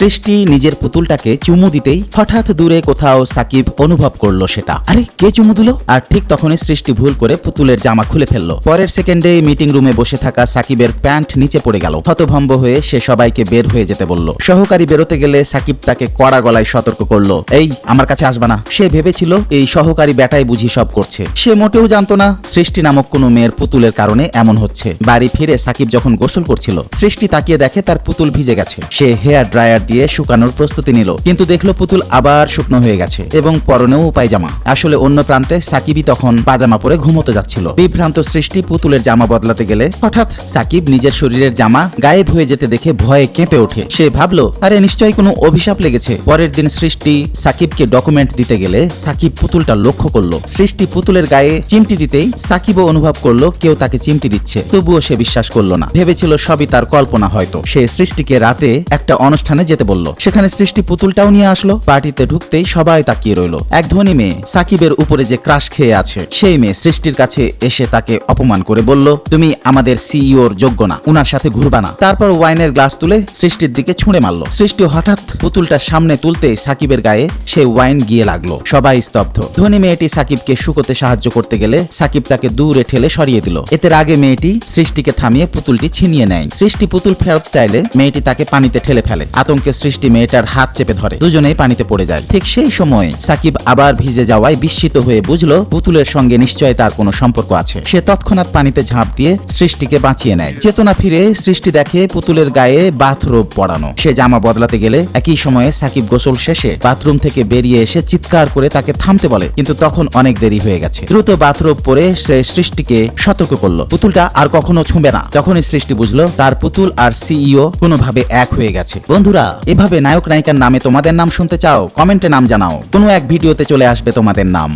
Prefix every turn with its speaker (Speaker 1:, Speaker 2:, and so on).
Speaker 1: সৃষ্টি নিজের পুতুলটাকে চুমু দিতেই হঠাৎ দূরে কোথাও সাকিব অনুভব করল সেটা। আরে, কে চুমু দিল? আর ঠিক তখনই সৃষ্টি ভুল করে পুতুলের জামা খুলে ফেলল। পরের সেকেন্ডে মিটিং রুমে বসে থাকা সাকিবের প্যান্ট নিচে পড়ে গেল। হতভম্ব হয়ে সে সবাইকে বের হয়ে যেতে বলল। সহকারী বেরোতে গেলে সাকিব তাকে কড়া গলায় সতর্ক করল। এই, আমার কাছে আসবা না। সে ভেবেছিল এই সহকারী ব্যাটাই বুঝি সব করছে। সে মোটেও জানতো না সৃষ্টি নামক কোনো মেয়ের পুতুলের কারণে এমন হচ্ছে। বাড়ি ফিরে সাকিব যখন গোসল করছিল, সৃষ্টি তাকিয়ে দেখে তার পুতুল ভিজে গেছে। সে হেয়ার ড্রায়ার দিয়ে শুকানোর প্রস্তুতি নিল। কিন্তু দেখল পুতুল আবার শুকনো হয়ে গেছে এবং পরনেও পায়জামা। আসলে অন্য প্রান্তে সাকিবই তখন পাজামা পরে ঘুমোতে যাচ্ছিল। বিভ্রান্ত সৃষ্টি পুতুলের জামা বদলাতে গেলে হঠাৎ সাকিব নিজের শরীরের জামা গায়েব হয়ে যেতে দেখে ভয়ে কেঁপে ওঠে। সে ভাবলো, আরে, নিশ্চয়ই কোনো অভিশাপ লেগেছে। পরের দিন সৃষ্টি সাকিবকে ডকুমেন্ট দিতে গেলে সাকিব পুতুলটা লক্ষ্য করল। সৃষ্টি পুতুলের গায়ে চিমটি দিতেই সাকিবও অনুভব করল, কেউ তাকে চিমটি দিচ্ছে। তবুও সে বিশ্বাস করল না। ভেবেছিল সবই তার কল্পনা হয়তো। সে সৃষ্টিকে রাতে একটা অনুষ্ঠানে যেতে বলল, সেখানে সৃষ্টি পুতুলটাও নিয়ে আসলো। পার্টিতে ঢুকতেই সবাই তাকিয়ে রইল। এক ধনী মেয়ে সাকিবের উপরে যে ক্রাশ খেয়ে আছে, সেই মেয়ে সৃষ্টির কাছে এসে তাকে অপমান করে বলল, তুমি আমাদের সিইওর যোগ্য না, উনার সাথে ঘুরবা না। তারপর ওয়াইনের গ্লাস তুলে সৃষ্টির দিকে ছুঁড়ে মারলো। সৃষ্টি হঠাৎ পুতুলটা সামনে তুলতে সাকিবের গায়ে সে ওয়াইন গিয়ে লাগল। সবাই স্তব্ধ। ধনী মেয়েটি সাকিবকে শুকোতে সাহায্য করতে গেলে সাকিব তাকে দূরে ঠেলে সরিয়ে দিল। এতে আগে মেয়েটি সৃষ্টিকে থামিয়ে পুতুলটি ছিনিয়ে নেয়। সৃষ্টি পুতুল ফেরত চাইলে মেয়েটি তাকে পানিতে ঠেলে ফেলে। আতঙ্কে সৃষ্টি মেয়েটার হাত চেপে ধরে। দুজনেই পানিতে পড়ে যায়। ঠিক সেই সময় সাকিব আবার ভিজে যাওয়ায় বিস্মিত হয়ে বুঝলো, পুতুলের সঙ্গে নিশ্চয় তার কোনো সম্পর্ক আছে। সে তৎক্ষণাৎ পানিতে ঝাঁপ দিয়ে সৃষ্টিকে বাঁচিয়ে নেয়। চেতনা ফিরে সৃষ্টি দেখে পুতুলের গায়ে বাথরোব পরানো। সে জামা বদলাতে গেলে একই সময়ে সাকিব গোসল শেষে বাথরুম থেকে বেরিয়ে এসে চিৎকার করে তাকে থামতে বলে। কিন্তু তখন অনেক দেরি হয়ে গেছে। দ্রুত বাথরোব পরে সে সৃষ্টিকে সতর্ক করল। পুতুলটা আর কখনো ছুঁবে না। তখনই সৃষ্টি বুঝলো, তার পুতুল আর সিইও কোনোভাবে এক হয়ে গেছে। বন্ধুরা এভাবে নায়ক নায়িকার নামে তোমাদের নাম শুনতে চাও, কমেন্টে নাম জানাও। কোনো এক ভিডিওতে চলে আসবে তোমাদের নাম।